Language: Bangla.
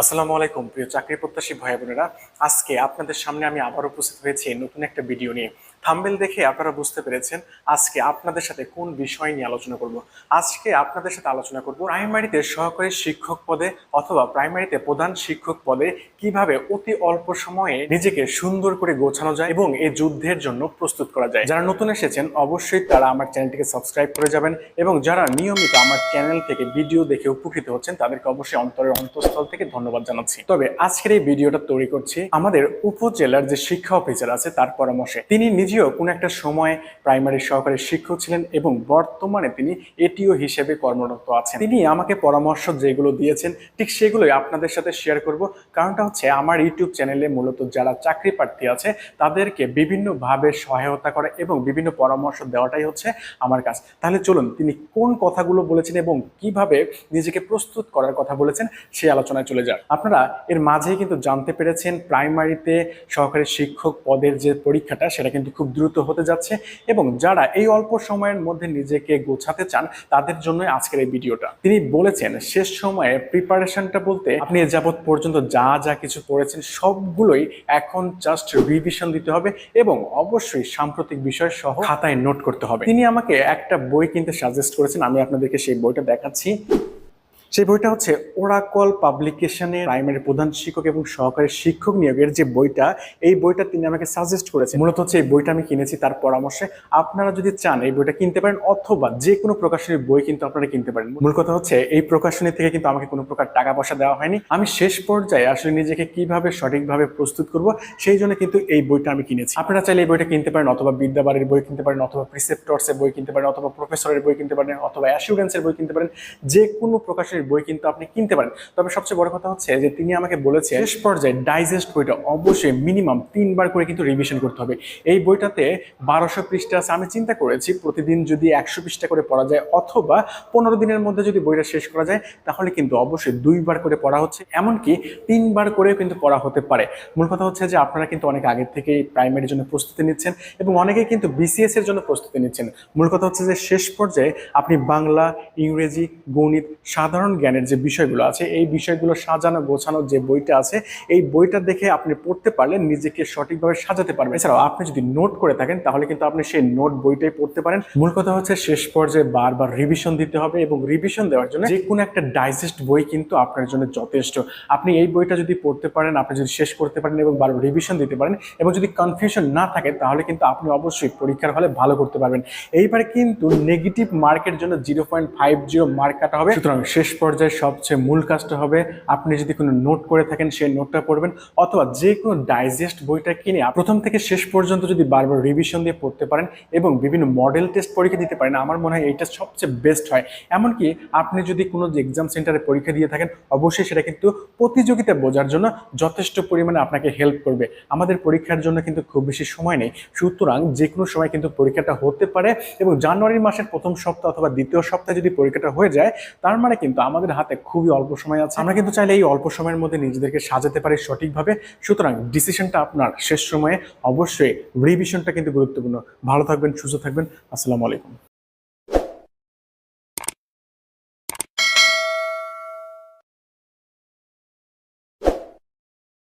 আসসালামু আলাইকুম, প্রিয় চাকরি প্রত্যাশী ভাই বোনেরা। আজকে আপনাদের সামনে আমি আবার উপস্থিত হয়েছি নতুন একটা ভিডিও নিয়ে। থাম্বেল দেখে আপনারা বুঝতে পেরেছেন আজকে আপনাদের সাথে কোন বিষয় নিয়ে আলোচনা করব। আজকে আপনাদের সাথে আলোচনা করব প্রাইমারিতে সহকারী শিক্ষক পদে অথবা প্রাইমারিতে প্রধান শিক্ষক পদে কীভাবে অতি অল্প সময়ে নিজেকে সুন্দর করে গোছানো যায় এবং এই যুদ্ধের জন্য প্রস্তুত করা যায়। যারা নতুন এসেছেন, অবশ্যই তারা আমার চ্যানেলটিকে সাবস্ক্রাইব করে যাবেন এবং যারা নিয়মিত আমার চ্যানেল থেকে ভিডিও দেখে উপকৃত হচ্ছেন, তাদেরকে অবশ্যই অন্তরের অন্তঃস্থল থেকে ধন্যবাদ জানাচ্ছি। তবে আজকের এই ভিডিওটা তৈরি করছি আমাদের উপজেলার যে শিক্ষা অফিসার আছে, তার পরামর্শে। তিনি নিজেও কোন একটা সময় প্রাইমারি সহকারী শিক্ষক ছিলেন এবং বর্তমানে তিনি এটিও হিসেবে কর্মরত আছেন। তিনি আমাকে পরামর্শ যেগুলো দিয়েছেন, ঠিক সেগুলোই আপনাদের সাথে শেয়ার করব। কারণটা হচ্ছে আমার ইউটিউব চ্যানেলে মূলত যারা চাকরি প্রার্থী আছে, তাদেরকে বিভিন্নভাবে সহায়তা করা এবং বিভিন্ন পরামর্শ দেওয়াটাই হচ্ছে আমার কাজ। তাহলে চলুন, তিনি কোন কথাগুলো বলেছেন এবং কীভাবে নিজেকে প্রস্তুত করার কথা বলেছেন সেই আলোচনায় চলে যান আপনারা এর মাঝেই কিন্তু জানতে পেরেছেন প্রাইমারিতে সহকারী শিক্ষক পদের যে পরীক্ষাটা, সেটা কিন্তু খুব দ্রুত হতে যাচ্ছে এবং যারা এই অল্প সময়ের মধ্যে নিজেকে গোছাতে চান, তাদের জন্য আজকের এই ভিডিওটা। তিনি বলেছেন, শেষ সময়ে প্রিপারেশনটা বলতে আপনি এ যাবৎ পর্যন্ত যা যা কিছু পড়েছেন, সবগুলোই এখন জাস্ট রিভিশন দিতে হবে এবং অবশ্যই সাম্প্রতিক বিষয় সহ খাতায় নোট করতে হবে। তিনি আমাকে একটা বই কিনতে সাজেস্ট করেছেন, আমি আপনাদেরকে সেই বইটা দেখাচ্ছি। সেই বইটা হচ্ছে ওরাকল পাবলিকেশনের প্রাইমারি প্রধান শিক্ষক এবং সহকারী শিক্ষক নিয়োগের যে বইটা, এই বইটা তিনি আমাকে সাজেস্ট করেছেন। মূলত হচ্ছে এই বইটা আমি কিনেছি তার পরামর্শে। আপনারা যদি চান এই বইটা কিনতে পারেন অথবা যে কোনো প্রকাশনীর বই কিন্তু আপনারা কিনতে পারেন। মূল কথা হচ্ছে এই প্রকাশনী থেকে কিন্তু আমাকে কোনো প্রকার টাকা পয়সা দেওয়া হয়নি। আমি শেষ পর্যায়ে আসলে নিজেকে কীভাবে সঠিকভাবে প্রস্তুত করব সেই জন্য কিন্তু এই বইটা আমি কিনেছি। আপনারা চাইলে এই বইটা কিনতে পারেন অথবা বিদ্যাবাড়ির বই কিনতে পারেন অথবা প্রিসেপ্টর্সের বই কিনতে পারেন অথবা প্রফেসরের বই কিনতে পারেন অথবা অ্যাসিউরেন্সের বই কিনতে পারেন। যে কোনো প্রকাশের বই কিন্তু আপনি কিনতে পারেন। তবে সবচেয়ে বড় কথা হচ্ছে যে তিনি আমাকে বলেছে শেষ পর্যায়ে ডাইজেস্ট বইটা অবশ্যই মিনিমাম তিনবার করে কিন্তু রিভিশন করতে হবে। এই বইটাতে বারোশো পৃষ্ঠা আছে। আমি চিন্তা করেছি প্রতিদিন যদি একশো পৃষ্ঠা করে পড়া যায় অথবা পনেরো দিনের মধ্যে যদি বইটা শেষ করা যায়, তাহলে কিন্তু অবশ্যই দুইবার করে পড়া হচ্ছে। এমনকি তিনবার করেও কিন্তু পড়া হতে পারে। মূল কথা হচ্ছে যে আপনারা কিন্তু অনেক আগের থেকেই প্রাইমারির জন্য প্রস্তুতি নিচ্ছেন এবং অনেকেই কিন্তু বিসিএস এর জন্য প্রস্তুতি নিচ্ছেন। মূল কথা হচ্ছে যে শেষ পর্যায়ে আপনি বাংলা, ইংরেজি, গণিত সাধারণ জ্ঞানের যে বিষয়গুলো আছে, এই বিষয়গুলো সাজানো, গোছানো যে বইটা আছে, এই বইটা দেখে আপনি পড়তে পারলে নিজেকে সঠিকভাবে সাজাতে পারবেন। এছাড়াও আপনি যদি নোট করে থাকেন, তাহলে কিন্তু আপনি সেই নোট বইটাই পড়তে পারেন। মূল কথা হচ্ছে শেষ পর্যায়ে বারবার রিভিশন দিতে হবে এবং রিভিশন দেওয়ার জন্য যে কোনো একটা ডাইজেস্ট বই কিন্তু আপনার জন্য যথেষ্ট। আপনি এই বইটা যদি পড়তে পারেন, আপনি যদি শেষ করতে পারেন এবং বারবার রিভিশন দিতে পারেন এবং যদি কনফিউশন না থাকে, তাহলে কিন্তু আপনি অবশ্যই পরীক্ষার হলে ভালো করতে পারবেন। এইবারে কিন্তু নেগেটিভ মার্কের জন্য zero point five zero mark কাটা হবে। সুতরাং শেষ পর্যায়ে সবচেয়ে মূল কাজটা হবে, আপনি যদি কোনো নোট করে থাকেন, সেই নোটটা পড়বেন, অথবা যে কোনো ডাইজেস্ট বইটা কিনে প্রথম থেকে শেষ পর্যন্ত যদি বারবার রিভিশন দিয়ে পড়তে পারেন এবং বিভিন্ন মডেল টেস্ট পরীক্ষা দিতে পারেন, আমার মনে হয় এইটা সবচেয়ে বেস্ট হয়। এমনকি আপনি যদি কোনো এক্সাম সেন্টারে পরীক্ষা দিয়ে থাকেন, অবশ্যই সেটা কিন্তু প্রতিযোগিতা বোঝার জন্য যথেষ্ট পরিমাণে আপনাকে হেল্প করবে। আমাদের পরীক্ষার জন্য কিন্তু খুব বেশি সময় নেই। সুতরাং যে কোনো সময় কিন্তু পরীক্ষাটা হতে পারে এবং জানুয়ারি মাসের প্রথম সপ্তাহ অথবা দ্বিতীয় সপ্তাহে যদি পরীক্ষাটা হয়ে যায়, তার মানে কিন্তু আমাদের হাতে খুবই অল্প সময় আছে। আমরা কিন্তু চাইলে এই অল্প সময়ের মধ্যে নিজেদেরকে সাজাতে পারি সঠিকভাবে। সুতরাং ডিসিশনটা আপনার শেষ সময়ে অবশ্যই রিভিশনটা কিন্তু গুরুত্বপূর্ণ। ভালো থাকবেন, সুস্থ থাকবেন। আসসালামু আলাইকুম।